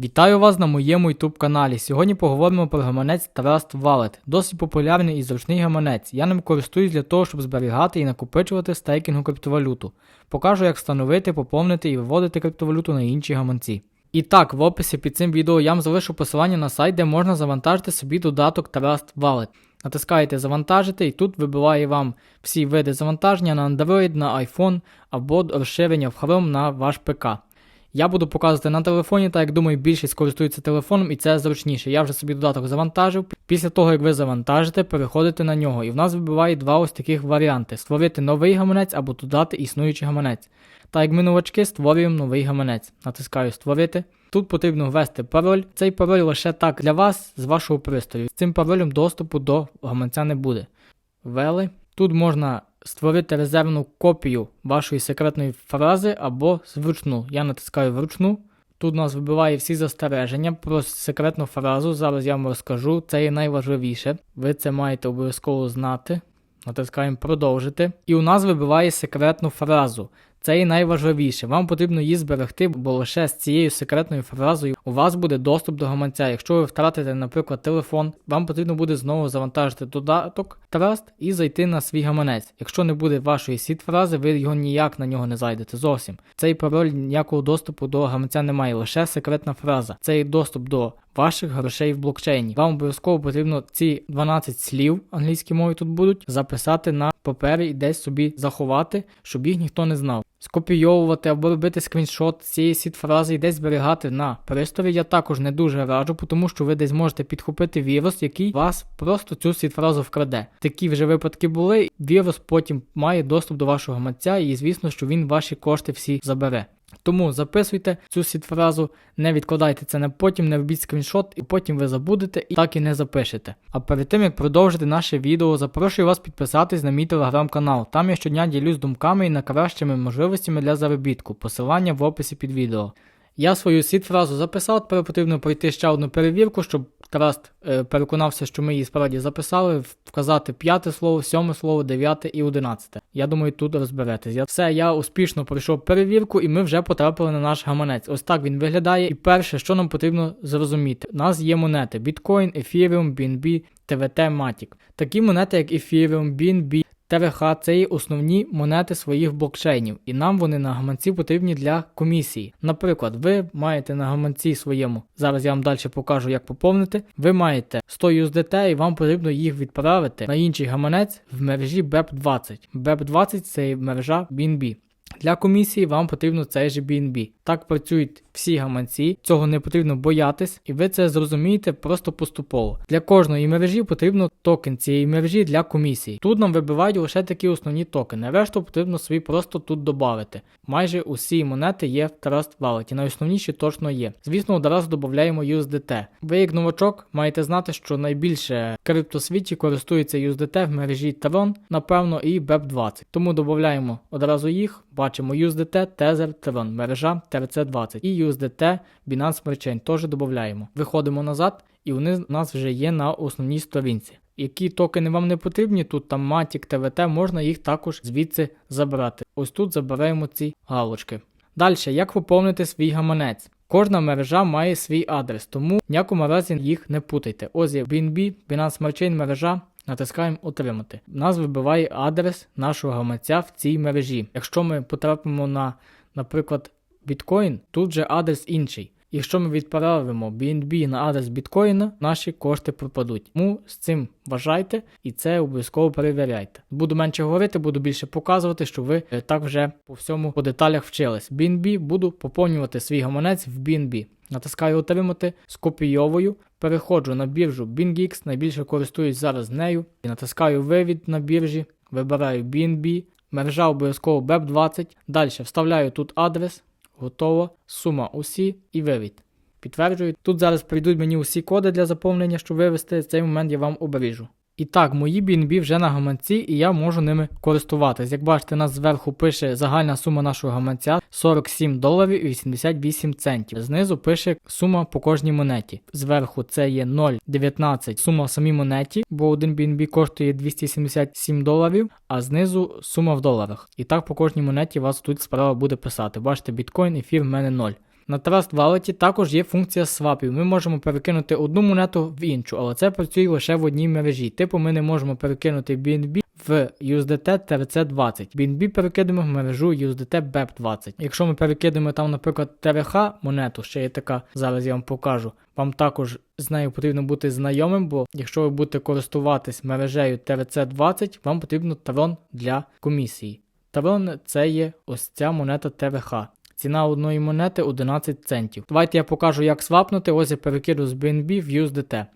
Вітаю вас на моєму YouTube каналі. Сьогодні поговоримо про гаманець Trust Wallet. Досить популярний і зручний гаманець. Я ним користуюсь для того, щоб зберігати і накопичувати стейкінгу криптовалюту. Покажу, як встановити, поповнити і виводити криптовалюту на інші гаманці. І так, в описі під цим відео я вам залишу посилання на сайт, де можна завантажити собі додаток Trust Wallet. Натискаєте завантажити і тут вибиває вам всі види завантаження на Android, на iPhone або розширення в Chrome на ваш ПК. Я буду показувати на телефоні, так як думаю, більшість користується телефоном і це зручніше. Я вже собі додаток завантажив. Після того, як ви завантажите, переходите на нього. І в нас вибиває два ось таких варіанти: створити новий гаманець або додати існуючий гаманець. Так як ми новачки, створюємо новий гаманець. Натискаю Створити. Тут потрібно ввести пароль. Цей пароль лише так для вас з вашого пристрою. З цим паролем доступу до гаманця не буде. Ввели. Тут можна створити резервну копію вашої секретної фрази або вручну. Я натискаю вручну. Тут у нас вибиває всі застереження про секретну фразу. Зараз я вам розкажу. Це є найважливіше. Ви це маєте обов'язково знати. Натискаємо продовжити. І у нас вибиває секретну фразу. Це і найважливіше. Вам потрібно її зберегти, бо лише з цією секретною фразою у вас буде доступ до гаманця. Якщо ви втратите, наприклад, телефон, вам потрібно буде знову завантажити додаток Trust і зайти на свій гаманець. Якщо не буде вашої сіт фрази, ви його ніяк на нього не зайдете зовсім. Цей пароль ніякого доступу до гаманця немає, лише секретна фраза. Це є доступ до ваших грошей в блокчейні. Вам обов'язково потрібно ці 12 слів англійській мові тут будуть записати на папері і десь собі заховати, щоб їх ніхто не знав. Скопійовувати або робити скріншот цієї світ-фрази і десь зберігати на пристрої я також не дуже раджу, тому що ви десь можете підхопити вірус, який вас просто цю світ-фразу вкраде. Такі вже випадки були. Вірус потім має доступ до вашого митця, і звісно, що він ваші кошти всі забере. Тому записуйте цю сіт-фразу, не відкладайте це на потім, не робіть скріншот, і потім ви забудете і так і не запишете. А перед тим як продовжити наше відео, запрошую вас підписатись на мій телеграм-канал. Там я щодня ділюсь думками і найкращими можливостями для заробітку. Посилання в описі під відео. Я свою сіт-фразу записав, тепер потрібно пройти ще одну перевірку, щоб Траст е, переконався, що ми її справді записали, вказати п'яте слово, сьоме слово, дев'яте і одинадцяте. Я думаю, тут розберетесь. Все, я успішно пройшов перевірку, і ми вже потрапили на наш гаманець. Ось так він виглядає. І перше, що нам потрібно зрозуміти, у нас є монети: біткоін, ефіріум, BNB, ТВТ, Matic. Такі монети, як Ethereum, BNB, ТВХ це є основні монети своїх блокчейнів, і нам вони на гаманці потрібні для комісії. Наприклад, ви маєте на гаманці своєму, зараз я вам далі покажу, як поповнити. Ви маєте 100 USDT і вам потрібно їх відправити на інший гаманець в мережі BEP20. BEP20 це мережа BNB. Для комісії вам потрібно цей же BNB. Так працюють всі гаманці, цього не потрібно боятись, і ви це зрозумієте просто поступово. Для кожної мережі потрібно токен цієї мережі для комісії. Тут нам вибивають лише такі основні токени, решту потрібно собі просто тут додати. Майже усі монети є в Trust Wallet, найосновніші точно є. Звісно, одразу додаємо USDT. Ви, як новачок, маєте знати, що найбільше криптосвіті користується USDT в мережі Tron, напевно, і BEP20. Тому додаємо одразу їх. Бачимо USDT, Tether, Tron, мережа TRC20 і USDT, Binance Smart Chain теж додаємо. Виходимо назад, і вони у нас вже є на основній сторінці. Які токени вам не потрібні, тут там Matic, TVT, можна їх також звідси забрати. Ось тут забираємо ці галочки. Далі, як поповнити свій гаманець? Кожна мережа має свій адрес, тому в ніякому разі їх не путайте. Ось є BNB, Binance Smart Chain мережа. Натискаємо Отримати. Нас вибиває адрес нашого гаманця в цій мережі. Якщо ми потрапимо на, наприклад, біткоін, тут же адрес інший. Якщо ми відправимо BNB на адрес біткоїна, наші кошти пропадуть. Тому з цим вважайте і це обов'язково перевіряйте. Буду менше говорити, буду більше показувати, що ви е, так вже по всьому по деталях вчились. BNB буду поповнювати свій гаманець в BNB. Натискаю Отримати, скопійовую, переходжу на біржу BingX, найбільше користуюсь зараз нею. І натискаю Вивід на біржі, вибираю BNB, мережа обов'язково BEP20. Далі вставляю тут адрес, готово, сума усі і вивід. Підтверджую. Тут зараз прийдуть мені усі коди для заповнення, щоб вивести. Цей момент я вам оберіжу. І так, мої BNB вже на гаманці, і я можу ними користуватись. Як бачите, нас зверху пише загальна сума нашого гаманця 47 доларів і 88 центів. Знизу пише сума по кожній монеті. Зверху це є 0,19 сума в самій монеті, бо один BNB коштує 277 доларів, а знизу сума в доларах. І так по кожній монеті вас тут справа буде писати. Бачите, біткоін, ефір в мене 0. На Trust Wallet також є функція свапів. Ми можемо перекинути одну монету в іншу, але це працює лише в одній мережі. Типу ми не можемо перекинути BNB в USDT TRC20. BNB перекидаємо в мережу USDT BEP20. Якщо ми перекидаємо там, наприклад, TRH монету, ще є така, зараз я вам покажу. Вам також з нею потрібно бути знайомим, бо якщо ви будете користуватись мережею TRC20, вам потрібно тарон для комісії. Тарон це є ось ця монета ТВХ. Ціна одної монети 11 центів. Давайте я покажу, як свапнути. Ось я перекину з BNB в USDT.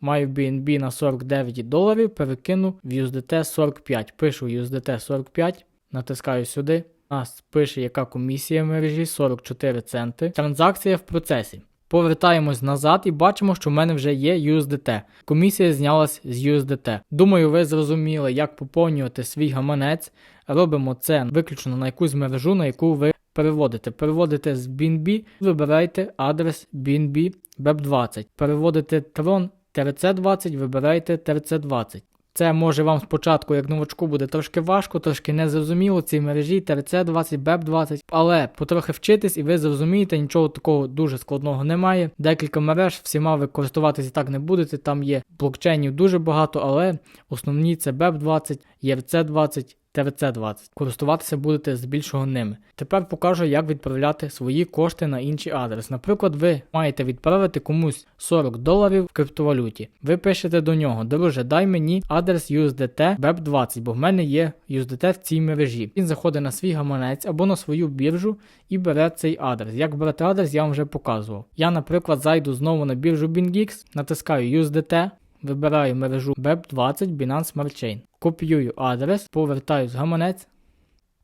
Маю BNB на 49 доларів, перекину в USDT 45. Пишу USDT 45, натискаю сюди. Нас пише, яка комісія в мережі 44 центи. Транзакція в процесі. Повертаємось назад і бачимо, що в мене вже є USDT. Комісія знялась з USDT. Думаю, ви зрозуміли, як поповнювати свій гаманець. Робимо це виключно на якусь мережу, на яку ви переводите. Переводите з BNB, вибирайте адрес BNB BEP20. Переводите Tron TRC20, вибирайте TRC20. Це може вам спочатку, як новачку, буде трошки важко, трошки незрозуміло цій мережі TRC20, BEP20, але потрохи вчитись і ви зрозумієте, нічого такого дуже складного немає. Декілька мереж, всіма ви користуватися так не будете. Там є блокчейнів дуже багато, але основні це BEP20, ERC20. TRC20. Користуватися будете здебільшого ними. Тепер покажу, як відправляти свої кошти на інший адрес. Наприклад, ви маєте відправити комусь 40 доларів в криптовалюті. Ви пишете до нього, друже, дай мені адрес USDT BEP20, бо в мене є USDT в цій мережі. Він заходить на свій гаманець або на свою біржу і бере цей адрес. Як брати адрес, я вам вже показував. Я, наприклад, зайду знову на біржу BingX, натискаю USDT. Вибираю мережу BEP20 Binance Smart Chain. Копіюю адрес, повертаю з гаманець,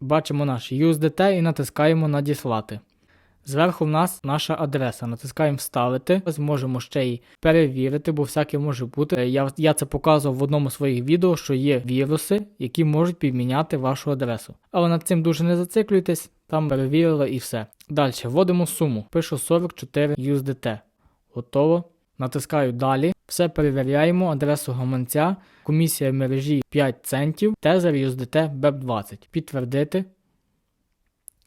бачимо наш USDT і натискаємо Надіслати. Зверху в нас наша адреса. Натискаємо Вставити. Зможемо ще й перевірити, бо всяке може бути. Я, я це показував в одному з своїх відео, що є віруси, які можуть підміняти вашу адресу. Але над цим дуже не зациклюйтесь, там перевірили і все. Далі вводимо суму. Пишу 44 USDT. Готово. Натискаю далі. Все перевіряємо, адресу гаманця, комісія в мережі 5 центів, тезер USDT BEP20. Підтвердити.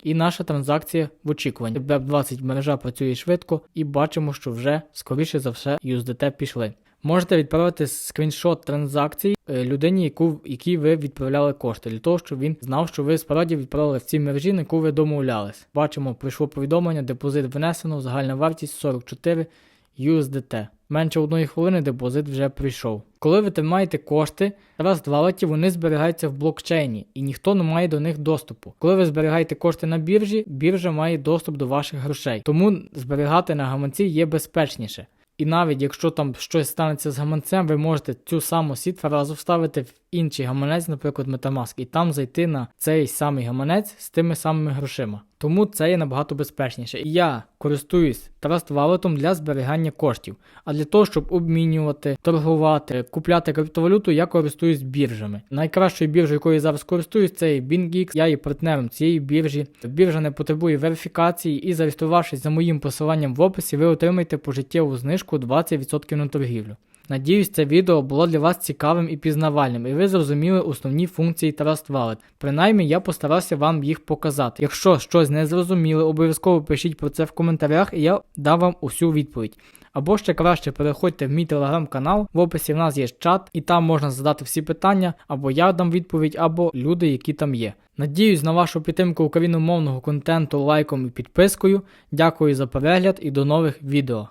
І наша транзакція в очікуванні. BEP20 мережа працює швидко і бачимо, що вже скоріше за все USDT пішли. Можете відправити скріншот транзакції е, людині, яку, якій ви відправляли кошти, для того, щоб він знав, що ви справді відправили в цій мережі, на яку ви домовлялись. Бачимо, прийшло повідомлення, депозит внесено, загальна вартість 44 USDT. Менше одної хвилини депозит вже прийшов. Коли ви тримаєте кошти, раз валеті вони зберігаються в блокчейні і ніхто не має до них доступу. Коли ви зберігаєте кошти на біржі, біржа має доступ до ваших грошей. Тому зберігати на гаманці є безпечніше. І навіть якщо там щось станеться з гаманцем, ви можете цю саму сіт фразу вставити в інший гаманець, наприклад, Metamask, і там зайти на цей самий гаманець з тими самими грошима. Тому це є набагато безпечніше. І я користуюсь Trust Wallet для зберігання коштів. А для того, щоб обмінювати, торгувати, купляти криптовалюту, я користуюсь біржами. Найкращою біржею, якою я зараз користуюсь, це є BingX. Я є партнером цієї біржі. Біржа не потребує верифікації, і зареєструвавшись за моїм посиланням в описі, ви отримаєте пожиттєву знижку 20% на торгівлю. Надіюсь, це відео було для вас цікавим і пізнавальним, і ви зрозуміли основні функції Trust Wallet. Принаймні, я постарався вам їх показати. Якщо щось не зрозуміли, обов'язково пишіть про це в коментарях, і я дам вам усю відповідь. Або ще краще переходьте в мій телеграм-канал, в описі в нас є чат, і там можна задати всі питання, або я дам відповідь, або люди, які там є. Надіюсь на вашу підтримку україномовного контенту лайком і підпискою. Дякую за перегляд і до нових відео.